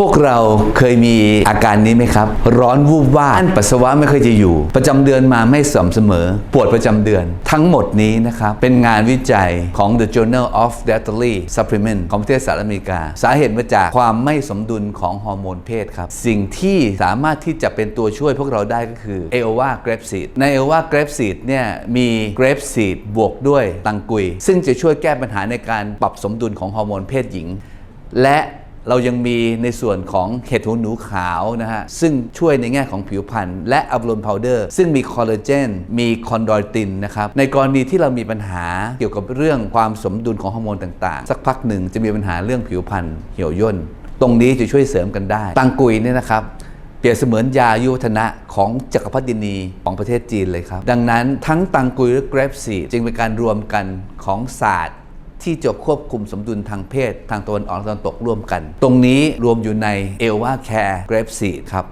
พวกเราเคยมีอาการนี้ไหมครับ ร้อนวูบวาบอั้นปัสสาวะไม่เคยจะอยู่ ประจำเดือนมาไม่สม่ำเสมอ ปวดประจำเดือน ทั้งหมดนี้นะครับ เป็นงานวิจัยของ The Journal of Dietary Supplement ของประเทศสหรัฐอเมริกา สาเหตุมาจากความไม่สมดุลของฮอร์โมนเพศครับ สิ่งที่สามารถที่จะเป็นตัวช่วยพวกเราได้ก็คือ a o v a grape seed ใน a o v a grape seed เนี่ยมี grape seed บวกด้วยตังกุย ซึ่งจะช่วยแก้ปัญหาในการปรับสมดุลของฮอร์โมนเพศหญิง และ เรายังมีในส่วนของเห็ดหูหนูขาวนะฮะ ซึ่งช่วยในแง่ของผิวพรรณและอะบลูนพาวเดอร์ซึ่งมีคอลลาเจนมีคอนโดรตินนะครับ ในกรณีที่เรามีปัญหาเกี่ยวกับเรื่องความสมดุลของฮอร์โมนต่างๆ สักพักหนึ่งจะมีปัญหาเรื่องผิวพรรณเหี่ยวย่น ตรงนี้จะช่วยเสริมกันได้ ตังกุยเนี่ยนะครับเปรียบเสมือนยายุวัฒนะของจักรพรรดินีของประเทศจีนเลยครับ ดังนั้นทั้งตังกุยและเกรปซีจึงเป็นการรวมกันของศาสตร์ ที่จะควบคุมสมดุลทางเพศ ทางตะวันออกและตะวันตกร่วมกัน ตรงนี้รวมอยู่ในเอวาแคร์เกรฟซีครับ